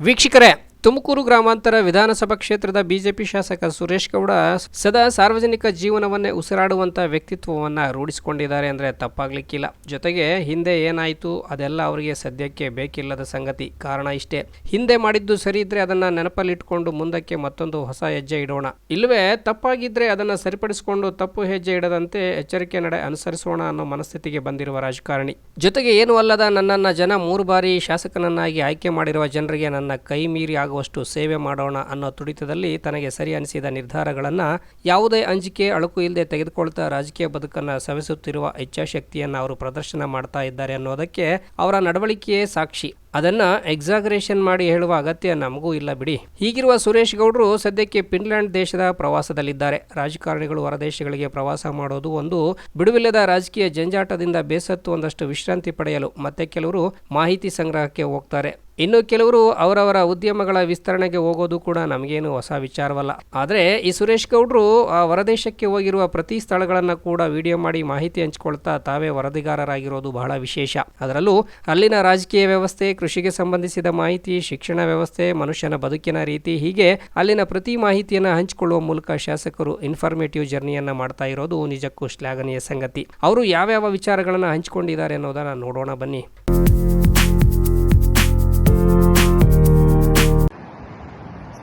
ವೀಕ್ಷಕರೇ ತುಮಕೂರು ಗ್ರಾಮಾಂತರ ವಿಧಾನಸಭಾ ಕ್ಷೇತ್ರದ ಬಿಜೆಪಿ ಶಾಸಕ ಸುರೇಶ್ ಗೌಡ ಸದಾ ಸಾರ್ವಜನಿಕ ಜೀವನವನ್ನೇ ಉಸಿರಾಡುವಂಥ ವ್ಯಕ್ತಿತ್ವವನ್ನು ರೂಢಿಸಿಕೊಂಡಿದ್ದಾರೆ ಅಂದರೆ ತಪ್ಪಾಗ್ಲಿಕ್ಕಿಲ್ಲ. ಜೊತೆಗೆ ಹಿಂದೆ ಏನಾಯಿತು ಅದೆಲ್ಲ ಅವರಿಗೆ ಸದ್ಯಕ್ಕೆ ಬೇಕಿಲ್ಲದ ಸಂಗತಿ. ಕಾರಣ ಇಷ್ಟೇ. ಹಿಂದೆ ಮಾಡಿದ್ದು ಸರಿ ಇದ್ರೆ ಅದನ್ನ ನೆನಪಲ್ಲಿಟ್ಕೊಂಡು ಮುಂದಕ್ಕೆ ಮತ್ತೊಂದು ಹೊಸ ಹೆಜ್ಜೆ ಇಡೋಣ. ಇಲ್ಲವೇ ತಪ್ಪಾಗಿದ್ರೆ ಅದನ್ನ ಸರಿಪಡಿಸಿಕೊಂಡು ತಪ್ಪು ಹೆಜ್ಜೆ ಇಡದಂತೆ ಎಚ್ಚರಿಕೆ ನಡೆ ಅನುಸರಿಸೋಣ ಅನ್ನೋ ಮನಸ್ಥಿತಿಗೆ ಬಂದಿರುವ ರಾಜಕಾರಣಿ. ಜೊತೆಗೆ ಏನು ಅಲ್ಲದ ನನ್ನನ್ನ ಜನ ಮೂರು ಬಾರಿ ಶಾಸಕನನ್ನಾಗಿ ಆಯ್ಕೆ ಮಾಡಿರುವ ಜನರಿಗೆ ನನ್ನ ಕೈ ಮೀರಿ ಆಗುವಷ್ಟು ಸೇವೆ ಮಾಡೋಣ ಅನ್ನೋ ತುಡಿತದಲ್ಲಿ ತನಗೆ ಸರಿ ಅನಿಸಿದ ನಿರ್ಧಾರಗಳನ್ನು ಯಾವುದೇ ಅಂಜಿಕೆ, ಅಳುಕು ಇಲ್ಲದೆ ತೆಗೆದುಕೊಳ್ತಾ ರಾಜಕೀಯ ಬದುಕನ್ನು ಸವೆಸುತ್ತಿರುವ ಇಚ್ಛಾಶಕ್ತಿಯನ್ನು ಅವರು ಪ್ರದರ್ಶನ ಮಾಡ್ತಾ ಇದ್ದಾರೆ ಅನ್ನೋದಕ್ಕೆ ಅವರ ನಡವಳಿಕೆಯೇ ಸಾಕ್ಷಿ. ಅದನ್ನ ಎಕ್ಸಾಗರೇಷನ್ ಮಾಡಿ ಹೇಳುವ ಅಗತ್ಯ ನಮಗೂ ಇಲ್ಲ ಬಿಡಿ. ಹೀಗಿರುವ ಸುರೇಶ್ ಗೌಡರು ಸದ್ಯಕ್ಕೆ ಫಿನ್ಲ್ಯಾಂಡ್ ದೇಶದ ಪ್ರವಾಸದಲ್ಲಿದ್ದಾರೆ. ರಾಜಕಾರಣಿಗಳು ಹೊರದೇಶಗಳಿಗೆ ಪ್ರವಾಸ ಮಾಡೋದು ಒಂದು ಬಿಡುವಿಲ್ಲದ ರಾಜಕೀಯ ಜಂಜಾಟದಿಂದ ಬೇಸತ್ತು ಒಂದಷ್ಟು ವಿಶ್ರಾಂತಿ ಪಡೆಯಲು ಮತ್ತೆ ಕೆಲವರು ಮಾಹಿತಿ ಸಂಗ್ರಹಕ್ಕೆ ಹೋಗ್ತಾರೆ. ಇನ್ನು ಕೆಲವರು ಅವರವರ ಉದ್ಯಮಗಳ ವಿಸ್ತರಣೆಗೆ ಹೋಗೋದು ಕೂಡ ನಮಗೇನು ಹೊಸ ವಿಚಾರವಲ್ಲ. ಆದರೆ ಈ ಸುರೇಶ್ ಗೌಡರು ಆ ಹೊರದೇಶಕ್ಕೆ ಹೋಗಿರುವ ಪ್ರತಿ ಸ್ಥಳಗಳನ್ನು ಕೂಡ ವಿಡಿಯೋ ಮಾಡಿ ಮಾಹಿತಿ ಹಂಚಿಕೊಳ್ತಾ ತಾವೇ ವರದಿಗಾರರಾಗಿರೋದು ಬಹಳ ವಿಶೇಷ. ಅದರಲ್ಲೂ ಅಲ್ಲಿನ ರಾಜಕೀಯ ವ್ಯವಸ್ಥೆ, ಕೃಷಿಗೆ ಸಂಬಂಧಿಸಿದ ಮಾಹಿತಿ, ಶಿಕ್ಷಣ ವ್ಯವಸ್ಥೆ, ಮನುಷ್ಯನ ಬದುಕಿನ ರೀತಿ, ಹೀಗೆ ಅಲ್ಲಿನ ಪ್ರತಿ ಮಾಹಿತಿಯನ್ನು ಹಂಚಿಕೊಳ್ಳುವ ಮೂಲಕ ಶಾಸಕರು ಇನ್ಫಾರ್ಮೇಟಿವ್ ಜರ್ನಿಯನ್ನು ಮಾಡ್ತಾ ಇರೋದು ನಿಜಕ್ಕೂ ಶ್ಲಾಘನೀಯ ಸಂಗತಿ. ಅವರು ಯಾವ್ಯಾವ ವಿಚಾರಗಳನ್ನು ಹಂಚಿಕೊಂಡಿದ್ದಾರೆ ಅನ್ನೋದನ್ನು ನೋಡೋಣ ಬನ್ನಿ.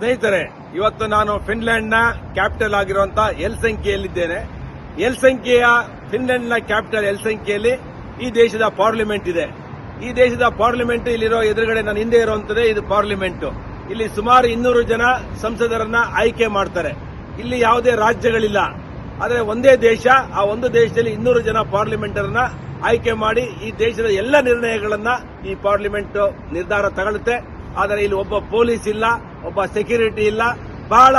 ಸ್ನೇಹಿತರೆ, ಇವತ್ತು ನಾನು ಫಿನ್ಲೆಂಡ್ನ ಕ್ಯಾಪಿಟಲ್ ಆಗಿರುವಂತ ಎಲ್ ಸಂಖ್ಯೆಯ ಫಿನ್ಲೆಂಡ್ನ ಕ್ಯಾಪಿಟಲ್ ಎಲ್ಸಂಕಿಯಲ್ಲಿ ಈ ದೇಶದ ಪಾರ್ಲಿಮೆಂಟ್ ಇದೆ. ಈ ದೇಶದ ಪಾರ್ಲಿಮೆಂಟ್ ಇಲ್ಲಿರೋ ಎದುರುಗಡೆ ನಾನು ಹಿಂದೆ ಇರುವಂತದೇ ಇದು ಪಾರ್ಲಿಮೆಂಟ್. ಇಲ್ಲಿ ಸುಮಾರು ಇನ್ನೂರು ಜನ ಸಂಸದರನ್ನ ಆಯ್ಕೆ ಮಾಡ್ತಾರೆ. ಇಲ್ಲಿ ಯಾವುದೇ ರಾಜ್ಯಗಳಿಲ್ಲ. ಆದರೆ ಒಂದೇ ದೇಶ, ಆ ಒಂದು ದೇಶದಲ್ಲಿ ಇನ್ನೂರು ಜನ ಪಾರ್ಲಿಮೆಂಟರ್ನ ಆಯ್ಕೆ ಮಾಡಿ ಈ ದೇಶದ ಎಲ್ಲ ನಿರ್ಣಯಗಳನ್ನ ಈ ಪಾರ್ಲಿಮೆಂಟ್ ನಿರ್ಧಾರ ತಗೊಳ್ಳುತ್ತೆ. ಆದರೆ ಇಲ್ಲಿ ಒಬ್ಬ ಪೊಲೀಸ್ ಇಲ್ಲ ಒಬ್ಬ ಸೆಕ್ಯೂರಿಟಿ ಇಲ್ಲ. ಬಹಳ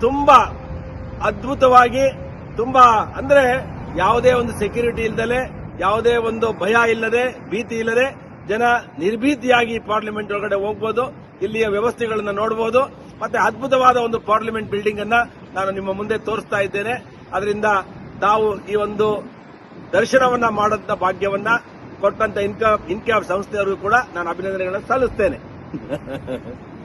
ತುಂಬಾ ಅದ್ಭುತವಾಗಿ ತುಂಬಾ ಅಂದ್ರೆ ಯಾವುದೇ ಒಂದು ಸೆಕ್ಯೂರಿಟಿ ಇಲ್ಲದೆ ಯಾವುದೇ ಒಂದು ಭಯ ಇಲ್ಲದೆ, ಭೀತಿ ಇಲ್ಲದೆ ಜನ ನಿರ್ಭೀತಿಯಾಗಿ ಪಾರ್ಲಿಮೆಂಟ್ ಒಳಗಡೆ ಹೋಗ್ಬೋದು. ಇಲ್ಲಿಯ ವ್ಯವಸ್ಥೆಗಳನ್ನು ನೋಡಬಹುದು ಮತ್ತೆ ಅದ್ಭುತವಾದ ಒಂದು ಪಾರ್ಲಿಮೆಂಟ್ ಬಿಲ್ಡಿಂಗ್ ಅನ್ನ ನಾನು ನಿಮ್ಮ ಮುಂದೆ ತೋರಿಸ್ತಾ ಇದ್ದೇನೆ. ಅದರಿಂದ ತಾವು ಈ ಒಂದು ದರ್ಶನವನ್ನ ಮಾಡಂತ ಭಾಗ್ಯವನ್ನ ಕೊಟ್ಟಂತ ಇನ್ಕಾ ಇನ್ಕ್ಯಾಬ್ ಸಂಸ್ಥೆಯವರಿಗೂ ಕೂಡ ನಾನು ಅಭಿನಂದನೆಗಳನ್ನು ಸಲ್ಲಿಸ್ತೇನೆ.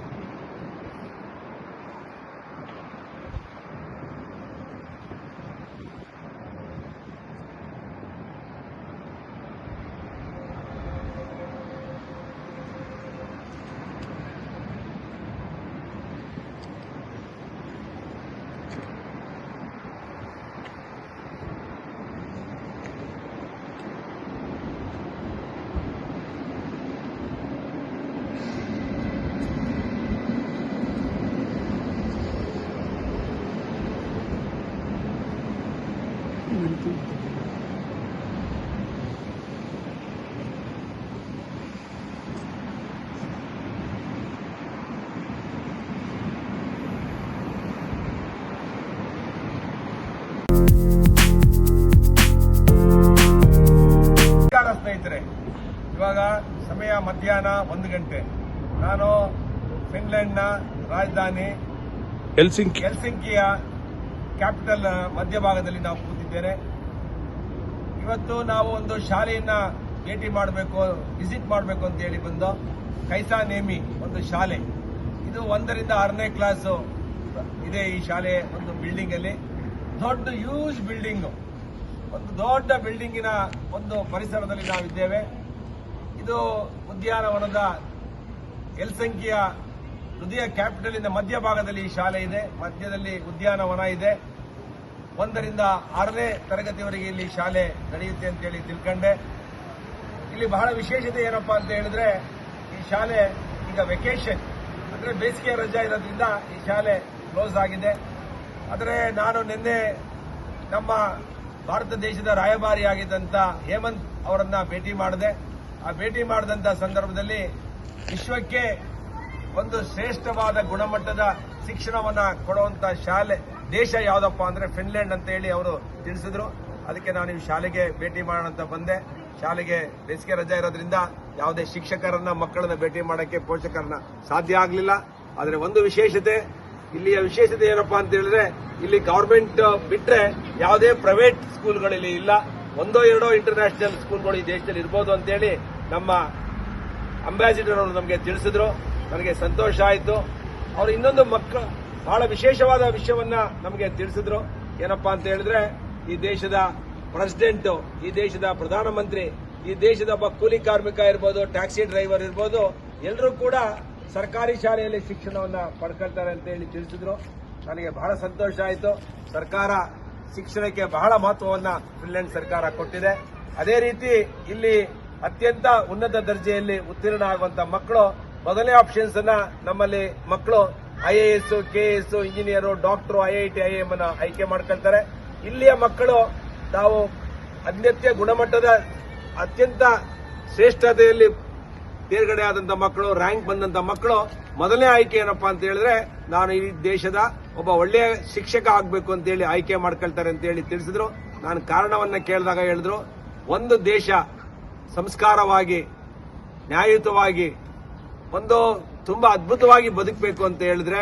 ಸ್ನೇಹಿತರೆ ಇವಾಗ ಸಮಯ ಮಧ್ಯಾಹ್ನ ಒಂದು ಗಂಟೆ. ನಾನು ಫಿನ್ಲೆಂಡ್ನ ರಾಜಧಾನಿ ಹೆಲ್ಸಿಂಕಿ. ಹೆಲ್ಸಿಂಕಿಯ ಕ್ಯಾಪಿಟಲ್ ಮಧ್ಯಭಾಗದಲ್ಲಿ ನಾವು ಕೂತಿದ್ದೇನೆ ಇವತ್ತು ನಾವು ಒಂದು ಶಾಲೆಯನ್ನ ಭೇಟಿ ಮಾಡಬೇಕು ವಿಸಿಟ್ ಮಾಡಬೇಕು ಅಂತ ಹೇಳಿ ಬಂದು ಕೈಸಾ ನೇಮಿ ಒಂದು ಶಾಲೆ. ಇದು ಒಂದರಿಂದ ಆರನೇ ಕ್ಲಾಸ್ ಇದೆ ಈ ಶಾಲೆ ಒಂದು ಬಿಲ್ಡಿಂಗ್ ಅಲ್ಲಿ. ದೊಡ್ಡ ಯೂಸ್ ಬಿಲ್ಡಿಂಗ್ ಒಂದು ದೊಡ್ಡ ಬಿಲ್ಡಿಂಗಿನ ಒಂದು ಪರಿಸರದಲ್ಲಿ ನಾವಿದ್ದೇವೆ. ಇದು ಉದ್ಯಾನವನದ ಎಲ್ಸಂಕಿಯ ಹೃದಯ ಕ್ಯಾಪಿಟಲಿನ ಮಧ್ಯಭಾಗದಲ್ಲಿ ಈ ಶಾಲೆ ಇದೆ. ಮಧ್ಯದಲ್ಲಿ ಉದ್ಯಾನವನ ಇದೆ. ಒಂದರಿಂದ ಆರನೇ ತರಗತಿವರೆಗೆ ಇಲ್ಲಿ ಶಾಲೆ ನಡೆಯುತ್ತೆ ಅಂತೇಳಿ ತಿಳ್ಕೊಂಡೆ. ಇಲ್ಲಿ ಬಹಳ ವಿಶೇಷತೆ ಏನಪ್ಪಾ ಅಂತ ಹೇಳಿದ್ರೆ, ಈ ಶಾಲೆ ಈಗ ವೆಕೇಶನ್ ಅಂದ್ರೆ ಬೇಸಿಗೆ ರಜಾ ಇರೋದ್ರಿಂದ ಈ ಶಾಲೆ ಕ್ಲೋಸ್ ಆಗಿದೆ. ಆದರೆ ನಾನು ನಿನ್ನೆ ನಮ್ಮ ಭಾರತ ದೇಶದ ರಾಯಭಾರಿಯಾಗಿದ್ದಂಥ ಹೇಮಂತ್ ಅವರನ್ನ ಭೇಟಿ ಮಾಡಿದೆ. ಆ ಭೇಟಿ ಮಾಡಿದಂಥ ಸಂದರ್ಭದಲ್ಲಿ ವಿಶ್ವಕ್ಕೆ ಒಂದು ಶ್ರೇಷ್ಠವಾದ ಗುಣಮಟ್ಟದ ಶಿಕ್ಷಣವನ್ನ ಕೊಡುವಂಥ ಶಾಲೆ, ದೇಶ ಯಾವುದಪ್ಪ ಅಂದ್ರೆ ಫಿನ್ಲೆಂಡ್ ಅಂತ ಹೇಳಿ ಅವರು ತಿಳಿಸಿದ್ರು. ಅದಕ್ಕೆ ನಾನು ಈ ಶಾಲೆಗೆ ಭೇಟಿ ಮಾಡೋಣ ಅಂತ ಬಂದೆ. ಶಾಲೆಗೆ ಬೇಸಿಗೆ ರಜಾ ಇರೋದ್ರಿಂದ ಯಾವುದೇ ಶಿಕ್ಷಕರನ್ನ, ಮಕ್ಕಳನ್ನ ಭೇಟಿ ಮಾಡೋಕ್ಕೆ ಪೋಷಕರನ್ನ ಸಾಧ್ಯ ಆಗಲಿಲ್ಲ. ಆದರೆ ಒಂದು ವಿಶೇಷತೆ ಇಲ್ಲಿಯ ವಿಶೇಷತೆ ಏನಪ್ಪಾ ಅಂತ ಹೇಳಿದ್ರೆ, ಇಲ್ಲಿ ಗವರ್ಮೆಂಟ್ ಬಿಟ್ರೆ ಯಾವುದೇ ಪ್ರೈವೇಟ್ ಸ್ಕೂಲ್ಗಳಲ್ಲಿ ಇಲ್ಲ. ಒಂದೋ ಎರಡೋ ಇಂಟರ್ನ್ಯಾಷನಲ್ ಸ್ಕೂಲ್ಗಳು ಈ ದೇಶದಲ್ಲಿ ಇರ್ಬೋದು ಅಂತೇಳಿ ನಮ್ಮ ಅಂಬಾಸಿಡರ್ ಅವರು ನಮಗೆ ತಿಳಿಸಿದ್ರು. ನನಗೆ ಸಂತೋಷ ಆಯಿತು. ಅವರು ಇನ್ನೊಂದು ಮಕ್ಕಳು ಬಹಳ ವಿಶೇಷವಾದ ವಿಷಯವನ್ನ ನಮಗೆ ತಿಳಿಸಿದ್ರು. ಏನಪ್ಪಾ ಅಂತ ಹೇಳಿದ್ರೆ, ಈ ದೇಶದ ಪ್ರೆಸಿಡೆಂಟ್ ಈ ದೇಶದ ಪ್ರಧಾನಮಂತ್ರಿ, ಈ ದೇಶದ ಒಬ್ಬ ಕೂಲಿ ಕಾರ್ಮಿಕ ಇರ್ಬೋದು ಟ್ಯಾಕ್ಸಿ ಡ್ರೈವರ್ ಇರ್ಬೋದು ಎಲ್ಲರೂ ಕೂಡ ಸರ್ಕಾರಿ ಶಾಲೆಯಲ್ಲಿ ಶಿಕ್ಷಣವನ್ನು ಪಡ್ಕೊಳ್ತಾರೆ ಅಂತ ಹೇಳಿ ತಿಳಿಸಿದ್ರು. ನನಗೆ ಬಹಳ ಸಂತೋಷ ಆಯಿತು. ಸರ್ಕಾರ ಶಿಕ್ಷಣಕ್ಕೆ ಬಹಳ ಮಹತ್ವವನ್ನ ಫಿನ್ಲೆಂಡ್ ಸರ್ಕಾರ ಕೊಟ್ಟಿದೆ. ಅದೇ ರೀತಿ ಇಲ್ಲಿ ಅತ್ಯಂತ ಉನ್ನತ ದರ್ಜೆಯಲ್ಲಿ ಉತ್ತೀರ್ಣ ಆಗುವಂತ ಮಕ್ಕಳು ಮೊದಲೇ ಆಪ್ಷನ್ಸ್ ಅನ್ನ ನಮ್ಮಲ್ಲಿ ಮಕ್ಕಳು IAS KAS engineer doctor IIT IM ಅನ್ನು ಆಯ್ಕೆ ಮಾಡ್ಕೊಳ್ತಾರೆ. ಇಲ್ಲಿಯ ಮಕ್ಕಳು ತಾವು ಅತ್ಯಂತ ಗುಣಮಟ್ಟದ ಅತ್ಯಂತ ಶ್ರೇಷ್ಠತೆಯಲ್ಲಿ ತೇರ್ಗಡೆ ಆದಂತ ಮಕ್ಕಳು ರ್ಯಾಂಕ್ ಬಂದಂತ ಮಕ್ಕಳು, ಮೊದಲನೇ ಆಯ್ಕೆ ಏನಪ್ಪಾ ಅಂತ ಹೇಳಿದ್ರೆ ನಾನು ಈ ದೇಶದ ಒಬ್ಬ ಒಳ್ಳೆಯ ಶಿಕ್ಷಕ ಆಗ್ಬೇಕು ಅಂತ ಹೇಳಿ ಆಯ್ಕೆ ಮಾಡ್ಕೊಳ್ತಾರೆ ಅಂತ ಹೇಳಿ ತಿಳಿಸಿದ್ರು. ನಾನು ಕಾರಣವನ್ನ ಕೇಳಿದಾಗ ಹೇಳಿದ್ರು, ಒಂದು ದೇಶ ಸಂಸ್ಕಾರವಾಗಿ, ನ್ಯಾಯಯುತವಾಗಿ, ಒಂದು ತುಂಬಾ ಅದ್ಭುತವಾಗಿ ಬದುಕಬೇಕು ಅಂತ ಹೇಳಿದ್ರೆ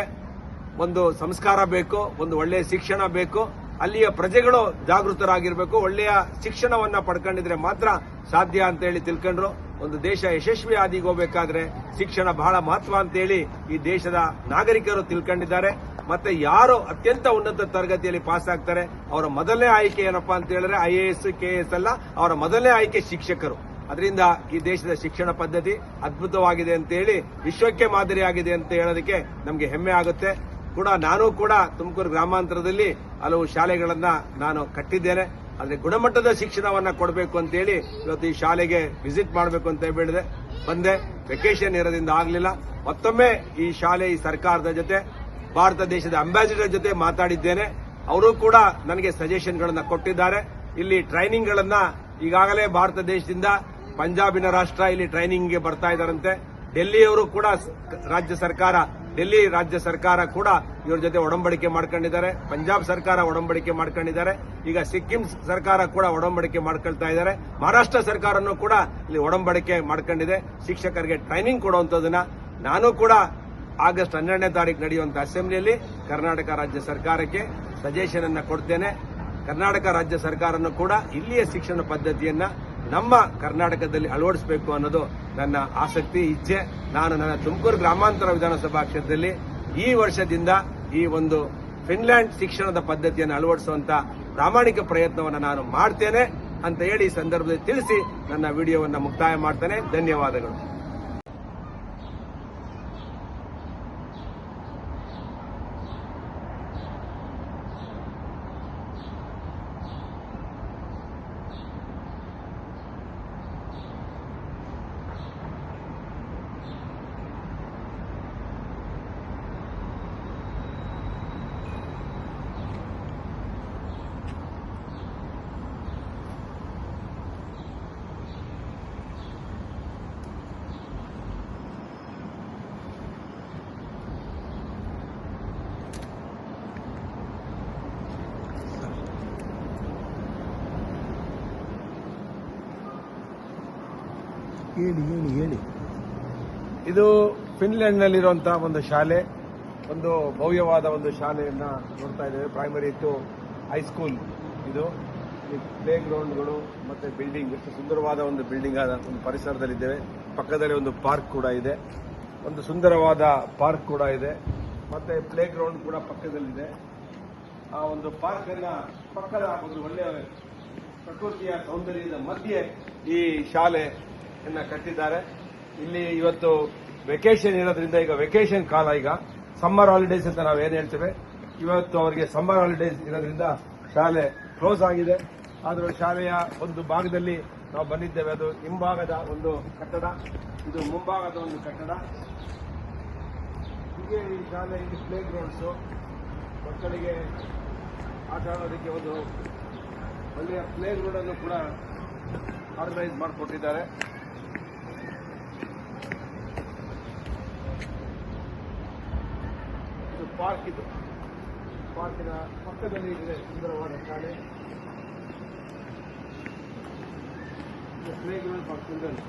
ಒಂದು ಸಂಸ್ಕಾರ ಬೇಕು, ಒಂದು ಒಳ್ಳೆಯ ಶಿಕ್ಷಣ ಬೇಕು, ಅಲ್ಲಿಯ ಪ್ರಜೆಗಳು ಜಾಗೃತರಾಗಿರ್ಬೇಕು, ಒಳ್ಳೆಯ ಶಿಕ್ಷಣವನ್ನ ಪಡ್ಕೊಂಡಿದ್ರೆ ಮಾತ್ರ ಸಾಧ್ಯ ಅಂತ ಹೇಳಿ ತಿಳ್ಕೊಂಡ್ರು. ಒಂದು ದೇಶ ಯಶಸ್ವಿ ಆದಿಗೆ ಹೋಗ್ಬೇಕಾದ್ರೆ ಶಿಕ್ಷಣ ಬಹಳ ಮಹತ್ವ ಅಂತ ಹೇಳಿ ಈ ದೇಶದ ನಾಗರಿಕರು ತಿಳ್ಕೊಂಡಿದ್ದಾರೆ. ಮತ್ತೆ ಯಾರು ಅತ್ಯಂತ ಉನ್ನತ ತರಗತಿಯಲ್ಲಿ ಪಾಸ್ ಆಗ್ತಾರೆ, ಅವರ ಮೊದಲನೇ ಆಯ್ಕೆ ಏನಪ್ಪಾ ಅಂತ ಹೇಳಿದ್ರೆ ಐಎಎಸ್ ಕೆಎಎಸ್ ಅಲ್ಲ, ಅವರ ಮೊದಲನೇ ಆಯ್ಕೆ ಶಿಕ್ಷಕರು. ಅದರಿಂದ ಈ ದೇಶದ ಶಿಕ್ಷಣ ಪದ್ಧತಿ ಅದ್ಭುತವಾಗಿದೆ ಅಂತ ಹೇಳಿ ವಿಶ್ವಕ್ಕೆ ಮಾದರಿಯಾಗಿದೆ ಅಂತ ಹೇಳೋದಕ್ಕೆ ನಮಗೆ ಹೆಮ್ಮೆ ಆಗುತ್ತೆ. ಕೂಡ ನಾನು ಕೂಡ ತುಮಕೂರು ಗ್ರಾಮಾಂತರದಲ್ಲಿ ಹಲವು ಶಾಲೆಗಳನ್ನ ನಾನು ಕಟ್ಟಿದ್ದೇನೆ. ಆದ್ರೆ ಗುಣಮಟ್ಟದ ಶಿಕ್ಷಣವನ್ನ ಕೊಡಬೇಕು ಅಂತ ಹೇಳಿ ಇವತ್ತು ಈ ಶಾಲೆಗೆ ವಿಸಿಟ್ ಮಾಡಬೇಕು ಅಂತ ಹೇಳಿದೆ. ಬಂದೆ. ವೆಕೇಶನ್ ಇರೋದ್ರಿಂದ ಆಗಲಿಲ್ಲ. ಮತ್ತೊಮ್ಮೆ ಈ ಶಾಲೆ, ಈ ಸರ್ಕಾರದ ಜೊತೆ, ಭಾರತ ದೇಶದ ಅಂಬಾಸಿಡರ್ ಜೊತೆ ಮಾತಾಡಿದ್ದೇನೆ. ಅವರು ಕೂಡ ನನಗೆ ಸಜೆಷನ್ಗಳನ್ನು ಕೊಟ್ಟಿದ್ದಾರೆ. ಇಲ್ಲಿ ಟ್ರೈನಿಂಗ್ ಗಳನ್ನ ಈಗಾಗಲೇ ಭಾರತ ದೇಶದಿಂದ ಪಂಜಾಬಿನ ರಾಷ್ಟ್ರ ಇಲ್ಲಿ ಟ್ರೈನಿಂಗ್ಗೆ ಬರ್ತಾ ಇದ್ದಾರಂತೆ. ಡೆಲ್ಲಿಯವರು ಕೂಡ ರಾಜ್ಯ ಸರ್ಕಾರ ಡೆಲ್ಲಿ ರಾಜ್ಯ ಸರ್ಕಾರ ಕೂಡ ಇವ್ರ ಜೊತೆ ಒಡಂಬಡಿಕೆ ಮಾಡ್ಕೊಂಡಿದ್ದಾರೆ. ಪಂಜಾಬ್ ಸರ್ಕಾರ ಒಡಂಬಡಿಕೆ ಮಾಡ್ಕೊಂಡಿದ್ದಾರೆ. ಈಗ ಸಿಕ್ಕಿಂ ಸರ್ಕಾರ ಕೂಡ ಒಡಂಬಡಿಕೆ ಮಾಡ್ಕೊಳ್ತಾ ಇದ್ದಾರೆ. ಮಹಾರಾಷ್ಟ್ರ ಸರ್ಕಾರನೂ ಕೂಡ ಇಲ್ಲಿ ಒಡಂಬಡಿಕೆ ಮಾಡ್ಕೊಂಡಿದೆ. ಶಿಕ್ಷಕರಿಗೆ ಟ್ರೈನಿಂಗ್ ಕೊಡುವಂತದನ್ನ ನಾನು ಕೂಡ ಆಗಸ್ಟ್ ಹನ್ನೆರಡನೇ ತಾರೀಕು ನಡೆಯುವಂತ ಅಸೆಂಬ್ಲಿಯಲ್ಲಿ ಕರ್ನಾಟಕ ರಾಜ್ಯ ಸರ್ಕಾರಕ್ಕೆ ಸಜೆಷನ್ ಅನ್ನ ಕೊಡ್ತೇನೆ. ಕರ್ನಾಟಕ ರಾಜ್ಯ ಸರ್ಕಾರನೂ ಕೂಡ ಇಲ್ಲಿಯ ಶಿಕ್ಷಣ ಪದ್ಧತಿಯನ್ನ ನಮ್ಮ ಕರ್ನಾಟಕದಲ್ಲಿ ಅಳವಡಿಸಬೇಕು ಅನ್ನೋದು ನನ್ನ ಆಸಕ್ತಿ ಇಚ್ಛೆ ನಾನು ನನ್ನ ತುಮಕೂರು ಗ್ರಾಮಾಂತರ ವಿಧಾನಸಭಾ ಕ್ಷೇತ್ರದಲ್ಲಿ ಈ ವರ್ಷದಿಂದ ಈ ಒಂದು ಫಿನ್ಲ್ಯಾಂಡ್ ಶಿಕ್ಷಣದ ಪದ್ಧತಿಯನ್ನು ಅಳವಡಿಸುವಂತ ಪ್ರಾಮಾಣಿಕ ಪ್ರಯತ್ನವನ್ನು ನಾನು ಮಾಡ್ತೇನೆ ಅಂತ ಹೇಳಿ ಸಂದರ್ಭದಲ್ಲಿ ತಿಳಿಸಿ ನನ್ನ ವಿಡಿಯೋವನ್ನು ಮುಕ್ತಾಯ ಮಾಡ್ತೇನೆ. ಧನ್ಯವಾದಗಳು. ಹೇಳಿ ಹೇಳಿ ಹೇಳಿ. ಇದು ಫಿನ್ಲೆಂಡ್ನಲ್ಲಿರುವಂತಹ ಒಂದು ಶಾಲೆ, ಒಂದು ಭವ್ಯವಾದ ಒಂದು ಶಾಲೆಯನ್ನ ನೋಡ್ತಾ ಇದ್ದೇವೆ. ಪ್ರೈಮರಿ ಟು ಹೈಸ್ಕೂಲ್ ಇದು. ಪ್ಲೇ ಗ್ರೌಂಡ್ಗಳು ಮತ್ತೆ ಬಿಲ್ಡಿಂಗ್ ಎಷ್ಟು ಸುಂದರವಾದ ಒಂದು ಬಿಲ್ಡಿಂಗ್ ಆದ ಒಂದು ಪರಿಸರದಲ್ಲಿದ್ದೇವೆ. ಪಕ್ಕದಲ್ಲಿ ಒಂದು ಪಾರ್ಕ್ ಕೂಡ ಇದೆ. ಒಂದು ಸುಂದರವಾದ ಪಾರ್ಕ್ ಕೂಡ ಇದೆ. ಮತ್ತೆ ಪ್ಲೇ ಗ್ರೌಂಡ್ ಕೂಡ ಪಕ್ಕದಲ್ಲಿದೆ. ಆ ಒಂದು ಪಾರ್ಕ್ ಅನ್ನ ಪಕ್ಕದ ಒಂದು ಒಳ್ಳೆಯ ಪ್ರಕೃತಿಯ ಸೌಂದರ್ಯದ ಮಧ್ಯೆ ಈ ಶಾಲೆಯನ್ನ ಕಟ್ಟಿದ್ದಾರೆ. ಇಲ್ಲಿ ಇವತ್ತು ವೆಕೇಶನ್ ಇರೋದ್ರಿಂದ ಈಗ ವೆಕೇಶನ್ ಕಾಲ ಈಗ. ಸಮ್ಮರ್ ಹಾಲಿಡೇಸ್ ಅಂತ ನಾವು ಏನ್ ಹೇಳ್ತೇವೆ? ಇವತ್ತು ಅವರಿಗೆ ಸಮ್ಮರ್ ಹಾಲಿಡೇಸ್ ಇರೋದ್ರಿಂದ ಶಾಲೆ ಕ್ಲೋಸ್ ಆಗಿದೆ. ಆದರೂ ಶಾಲೆಯ ಒಂದು ಭಾಗದಲ್ಲಿ ನಾವು ಬಂದಿದ್ದೇವೆ. ಅದು ಹಿಂಭಾಗದ ಒಂದು ಕಟ್ಟಡ. ಇದು ಮುಂಭಾಗದ ಒಂದು ಕಟ್ಟಡ. ಹೀಗೆ ಈ ಶಾಲೆ ಇಲ್ಲಿ ಪ್ಲೇ ಗ್ರೌಂಡ್ಸು ಮಕ್ಕಳಿಗೆ ಆಟ ಆಡೋದಕ್ಕೆ ಒಂದು ಒಳ್ಳೆಯ ಪ್ಲೇ ಗ್ರೌಂಡ್ ಅನ್ನು ಕೂಡ ಆರ್ಗನೈಸ್ ಮಾಡಿಕೊಟ್ಟಿದ್ದಾರೆ. ಪಾರ್ಕ್ ಇದು. ಪಾರ್ಕಿನ ಪಕ್ಕದಲ್ಲಿ ಇದೆ ಸುಂದರವಾದ ಶಾಲೆ. ಪ್ಲೇ ಗ್ರೌಂಡ್ ಫಾರ್ ಚಿಲ್ಡ್ರನ್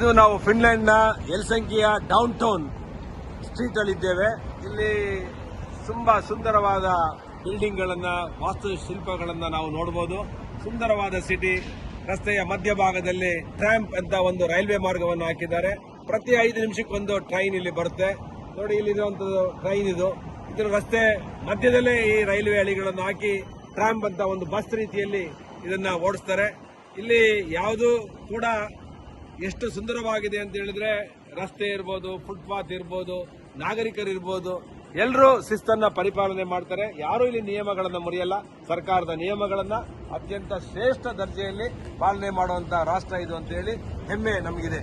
ಇದು ನಾವು ಫಿನ್ಲೆಂಡ್ನ ಎಲ್ಸಂಕಿಯ ಡೌನ್ ಟೌನ್ ಸ್ಟ್ರೀಟ್ ಅಲ್ಲಿ ಇದ್ದೇವೆ ಇಲ್ಲಿ ತುಂಬಾ ಸುಂದರವಾದ ಬಿಲ್ಡಿಂಗ್ ಗಳನ್ನ ವಾಸ್ತುಶಿಲ್ಪಗಳನ್ನ ನಾವು ನೋಡಬಹುದು ಸುಂದರವಾದ ಸಿಟಿ, ರಸ್ತೆಯ ಮಧ್ಯಭಾಗದಲ್ಲಿ ಟ್ರ್ಯಾಂಪ್ ಅಂತ ಒಂದು ರೈಲ್ವೆ ಮಾರ್ಗವನ್ನು ಹಾಕಿದ್ದಾರೆ. ಪ್ರತಿ ಐದು ನಿಮಿಷಕ್ಕೊಂದು ಟ್ರೈನ್ ಇಲ್ಲಿ ಬರುತ್ತೆ. ನೋಡಿ ಇಲ್ಲಿರುವಂತದ್ದು ಟ್ರೈನ್ ಇದು. ಇದರ ರಸ್ತೆ ಮಧ್ಯದಲ್ಲೇ ಈ ರೈಲ್ವೆ ಹಳಿಗಳನ್ನು ಹಾಕಿ ಟ್ರಾಂಪ್ ಅಂತ ಒಂದು ಬಸ್ ರೀತಿಯಲ್ಲಿ ಇದನ್ನ ಓಡಿಸ್ತಾರೆ. ಇಲ್ಲಿ ಯಾವುದು ಕೂಡ ಎಷ್ಟು ಸುಂದರವಾಗಿದೆ ಅಂತ ಹೇಳಿದ್ರೆ ರಸ್ತೆ ಇರ್ಬೋದು ಫುಟ್ಪಾತ್ ಇರ್ಬೋದು ನಾಗರಿಕರು ಇರ್ಬೋದು ಎಲ್ಲರೂ ಶಿಸ್ತನ್ನ ಪರಿಪಾಲನೆ ಮಾಡ್ತಾರೆ. ಯಾರೂ ಇಲ್ಲಿ ನಿಯಮಗಳನ್ನು ಮುರಿಯಲ್ಲ. ಸರ್ಕಾರದ ನಿಯಮಗಳನ್ನ ಅತ್ಯಂತ ಶ್ರೇಷ್ಠ ದರ್ಜೆಯಲ್ಲಿ ಪಾಲನೆ ಮಾಡುವಂತಹ ರಾಷ್ಟ್ರ ಇದು ಅಂತ ಹೇಳಿ ಹೆಮ್ಮೆ ನಮಗಿದೆ.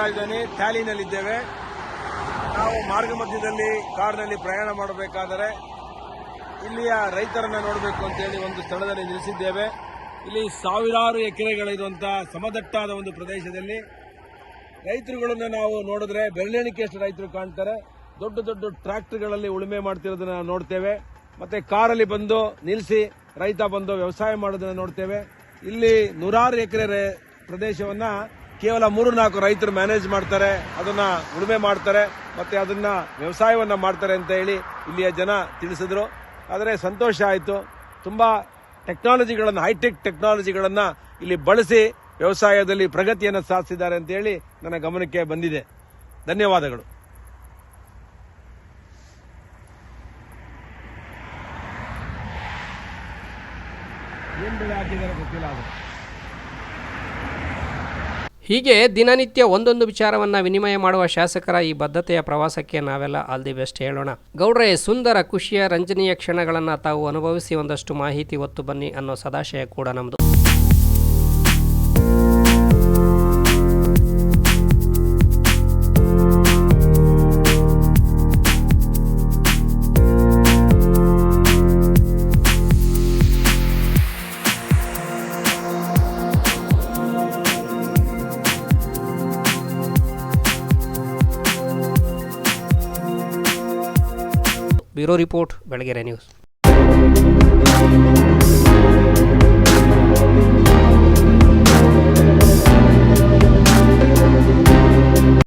ರಾಜಧಾನಿ ಟ್ಯಾಲಿನಲ್ಲಿದ್ದೇವೆ. ನಾವು ಮಾರ್ಗ ಮಧ್ಯದಲ್ಲಿ ಕಾರ್ನಲ್ಲಿ ಪ್ರಯಾಣ ಮಾಡಬೇಕಾದರೆ ಇಲ್ಲಿಯ ರೈತರನ್ನ ನೋಡಬೇಕು ಅಂತೇಳಿ ಒಂದು ಸ್ಥಳದಲ್ಲಿ ನಿಲ್ಲಿಸಿದ್ದೇವೆ. ಇಲ್ಲಿ ಸಾವಿರಾರು ಎಕರೆಗಳಿರುವಂತಹ ಸಮದಟ್ಟಾದ ಒಂದು ಪ್ರದೇಶದಲ್ಲಿ ರೈತರುಗಳನ್ನು ನಾವು ನೋಡಿದ್ರೆ ಬೆರಳೆಣಿಕೆಯಷ್ಟು ರೈತರು ಕಾಣ್ತಾರೆ. ದೊಡ್ಡ ದೊಡ್ಡ ಟ್ರ್ಯಾಕ್ಟರ್ಗಳಲ್ಲಿ ಉಳುಮೆ ಮಾಡ್ತಿರೋದನ್ನ ನೋಡ್ತೇವೆ. ಮತ್ತೆ ಕಾರಲ್ಲಿ ಬಂದು ನಿಲ್ಲಿಸಿ ರೈತ ಬಂದು ವ್ಯವಸಾಯ ಮಾಡೋದನ್ನ ನೋಡ್ತೇವೆ. ಇಲ್ಲಿ ನೂರಾರು ಎಕರೆ ಪ್ರದೇಶವನ್ನ ಕೇವಲ ಮೂರು ನಾಲ್ಕು ರೈತರು ಮ್ಯಾನೇಜ್ ಮಾಡ್ತಾರೆ, ಅದನ್ನ ಉಳುಮೆ ಮಾಡ್ತಾರೆ, ಮತ್ತೆ ಅದನ್ನ ವ್ಯವಸಾಯವನ್ನ ಮಾಡ್ತಾರೆ ಅಂತ ಹೇಳಿ ಇಲ್ಲಿಯ ಜನ ತಿಳಿಸಿದ್ರು. ಆದರೆ ಸಂತೋಷ ಆಯಿತು. ತುಂಬಾ ಟೆಕ್ನಾಲಜಿಗಳನ್ನು ಹೈಟೆಕ್ ಟೆಕ್ನಾಲಜಿಗಳನ್ನು ಇಲ್ಲಿ ಬಳಸಿ ವ್ಯವಸಾಯದಲ್ಲಿ ಪ್ರಗತಿಯನ್ನು ಸಾಧಿಸಿದ್ದಾರೆ ಅಂತ ಹೇಳಿ ನನ್ನ ಗಮನಕ್ಕೆ ಬಂದಿದೆ. ಧನ್ಯವಾದಗಳು. ಏನ್ ಬೆಳೆ ಹಾಕಿದ್ದಾರೆ ಗೊತ್ತಿಲ್ಲ ಅದು ಹೀಗೆ ದಿನನಿತ್ಯ ಒಂದೊಂದು ವಿಚಾರವನ್ನ ವಿನಿಮಯ ಮಾಡುವ ಶಾಸಕರ ಈ ಬದ್ಧತೆಯ ಪ್ರವಾಸಕ್ಕೆ ನಾವೆಲ್ಲ ಆಲ್ ದಿ ಬೆಸ್ಟ್ ಹೇಳೋಣ. ಗೌಡ್ರೆ, ಸುಂದರ, ಖುಷಿಯ, ರಂಜನೀಯ ಕ್ಷಣಗಳನ್ನು ತಾವು ಅನುಭವಿಸಿ ಒಂದಷ್ಟು ಮಾಹಿತಿ ಒತ್ತು ಬನ್ನಿ ಅನ್ನೋ ಸದಾಶಯ ಕೂಡ ನಮ್ಮದು ಬ್ಯೂರೋ ರಿಪೋರ್ಟ್ ಬೆಳಗೆರೆ ನ್ಯೂಸ್.